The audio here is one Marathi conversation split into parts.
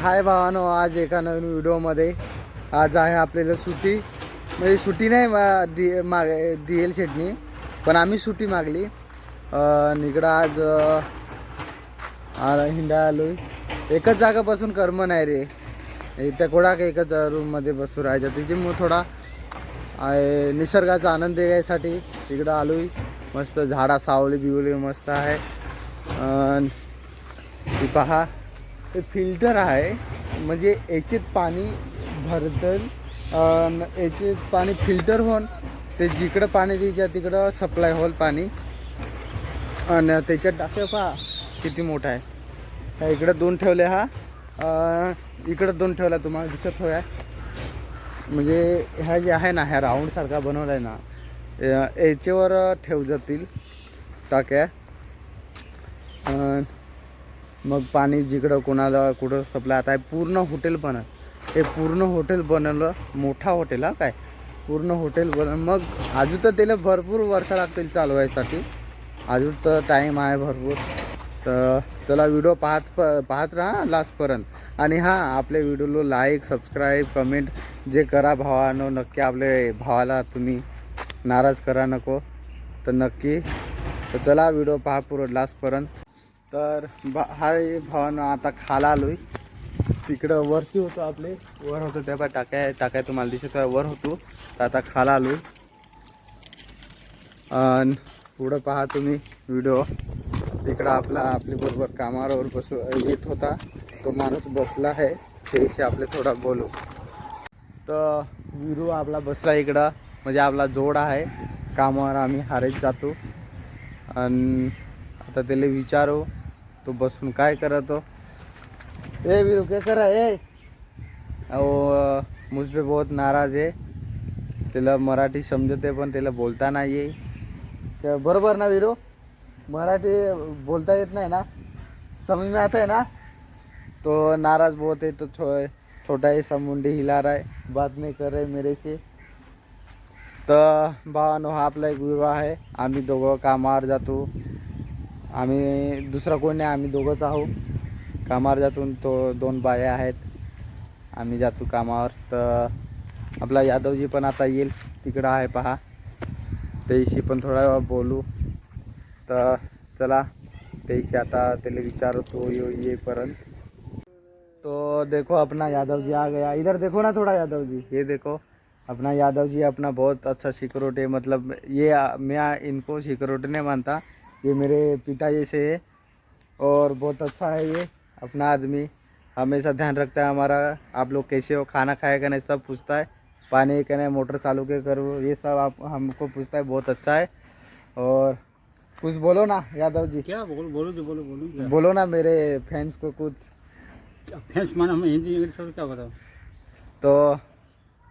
हाय भावानो आज एका नवीन व्हिडिओमध्ये. आज आहे आपल्याला सुट्टी. म्हणजे सुट्टी नाही मा- दि माग डी शेटनी पण आम्ही सुट्टी मागली. इकडं आज हिंडा आलो एकच जागा बसून कर्म नाही रे. इथं कोडा का एकच रूममध्ये बसून राहायचं. मग थोडा निसर्गाचा आनंद घ्यायसाठी तिकडं आलो मस्त झाडा सावली बिवली मस्त आहे. ती पहा. फिल्टर आहे. म्हणजे याच्यात पाणी भरतं याचे पाणी फिल्टर होऊन ते जिकडं पाणी द्यायच्या तिकडं सप्लाय होईल पाणी. आणि त्याच्यात टाक्या पहा किती मोठा आहे. ह्या इकडं दोन ठेवले हा. इकडं दोन ठेवला तुम्हाला दिसत होया. म्हणजे ह्या जे आहे ना ह्या राऊंडसारखा बनवला आहे ना याच्यावर ठेव जातील. टाक्या. मग पाणी जिकडं कोणाला कुठं सप्लाय आता पूर्ण हॉटेल बनल. हे पूर्ण हॉटेल बनवलं मोठा हॉटेल हा काय? पूर्ण हॉटेल बनल. मग अजून तर त्याला भरपूर वर्ष लागतील चालवायसाठी. अजून तर टाईम आहे भरपूर. तर चला व्हिडिओ पाहत प पाहत राहा लास्टपर्यंत आणि हां आपल्या व्हिडिओला लाईक सबस्क्राईब कमेंट जे करा भावानो नक्की आपले भावाला तुम्ही नाराज करा नको. तर नक्की तर चला व्हिडिओ पहा पूर्ण लास्टपर्यंत तर बा हा भावानं आता खाला आहे तिकडं वरती होतो आपले. वर होतो त्या पा टाक्या टाकाय तुम्हाला दिसत वर होतो. तर आता खाला आलो आणि पुढं पहा तुम्ही व्हिडिओ तिकडं आपला आपली बरोबर कामावर बसू येत होता. तो माणूस बसला आहे. त्याविषयी आपले थोडा बोलू. तर विरू आपला बसला इकडं. म्हणजे आपला जोड आहे. कामावर आम्ही हारेत जातो. आणि आता त्याला विचारू. तो बसून काय करतो हो? ए वीरू काय करा ए? अहो मुझपे बहुत नाराज आहे. त्याला मराठी समजते पण त्याला बोलता नाही आहे बरोबर ना वीरू? मराठी बोलता येत नाही ना? समज में आता है ना? तो नाराज बहुत है तो छो छोटा ही समुंडी मुंडी हिला रहा है बात नाही कर रहे मेरे से। तर भावानो हा आपला एक विवाह आहे आम्ही दोघं कामावर जातो. आम्ही दुसरा कोण नाही आम्ही दोघंच आहो कामावर जातो तो दोन बाया आहेत. आम्ही जातो कामावर. तर आपला यादवजी पण आता येईल. तिकडं आहे पहा. त्याशी पण थोडा बोलू. तर चला त्याशी आता त्याला विचारतो यो येईपर्यंत तो देखो अपना यादव जी आ गया. इधर देखो ना थोड़ा यादव जी ये देखो. अपना यादव जी अपना बहुत अच्छा सिक्योरिटी मतलब ये मी मैं इनको सिक्योरिटी नहीं मानता. ये मेरे पिता जैसे है और बहुत अच्छा है ये अपना आदमी। हमेशा ध्यान रखता है हमारा आप लोग कैसे हो खाना खाएगा नहीं सब पूछता है। पानी का नहीं मोटर चालू के करो ये सब आप हमको पूछता है बहुत अच्छा है। और कुछ बोलो ना यादव जी। क्या बोलो बोलो जो बोलो बोलो क्या? बोलो ना मेरे फैंस को कुछ। फैंस माना हमें हिंदी इंग्लिश और क्या बताओ तो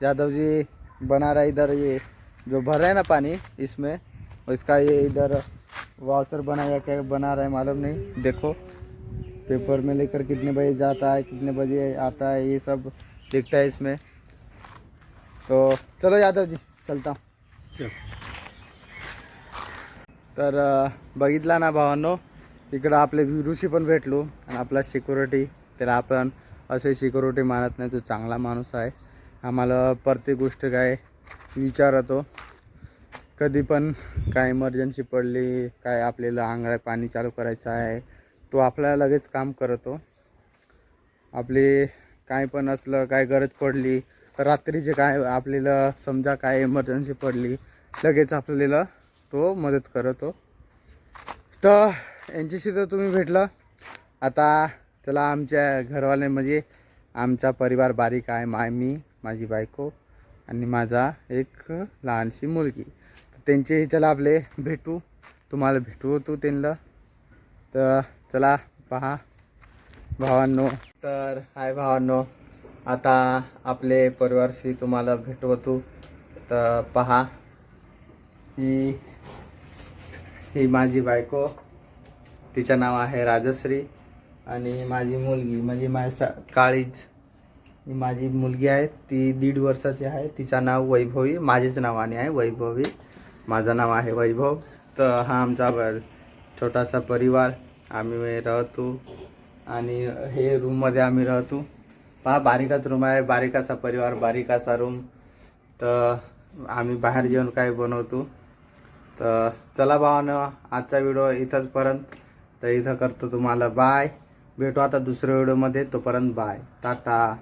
यादव जी बना रहा इधर ये जो भर रहे है ना पानी इसमें इसका ये इधर वाउचर बनाया क्या बना रहा है मालूम नहीं। देखो पेपर में लेकर कितने बजे जाता है कितने बजे आता है ये सब दिखता है इसमें। तो चलो यादव जी चलता हूँ। चल। तर बघितला ना भावांनो इकडं आपले विरुशी पण भेटलो आणि आपला सिक्युरिटी त्याला आपण असे सिक्युरिटी मानत नाही तो चांगला माणूस आहे. आम्हाला प्रत्येक गोष्ट काय विचारतो. कधी पण काय इमर्जन्सी पडली काय आपल्याला आंगळ्या पाणी चालू करायचं आहे तो आपल्याला लगेच काम करतो. आपली काय पण असलं काय गरज पडली रात्रीचे काय आपल्याला समजा काय इमर्जन्सी पडली लगेच आपल्याला तो मदत करतो. तर यांच्याशी तर तुम्ही भेटलं. आता त्याला आमच्या घरवाले म्हणजे आमचा परिवार बारीक आहे माय मी माझी बायको आणि माझा एक लहानशी मुलगी. त्यांचे चला आपले भेटू. तुम्हाला भेटू तू त्यांना तर चला पहा. भावांनो. तर हाय भावांनो. आता आपले परिवारशी तुम्हाला भेटवतो. तर पहा. ही ही माझी बायको. तिचं नाव आहे राजश्री. आणि माझी मुलगी. म्हणजे माझ्या काळीज. ही माझी मुलगी आहे. ती दीड वर्षाची आहे. तिचं नाव वैभवी. माझेच नावाने आहे वैभवी. माझं नाव आहे वैभव. तर हा आमचा छोटासा परिवार. आम्ही राहतो आणि हे रूममध्ये आम्ही राहतो. पहा बारीकाच रूम आहे. बारीकाचा परिवार बारीकाचा रूम तर आम्ही बाहेर जेवण काय बनवतो. तर चला भावानं आजचा व्हिडिओ इथंचपर्यंत तर इथं करतो तुम्हाला बाय भेटू आता दुसऱ्या व्हिडिओमध्ये तोपर्यंत बाय टाटा.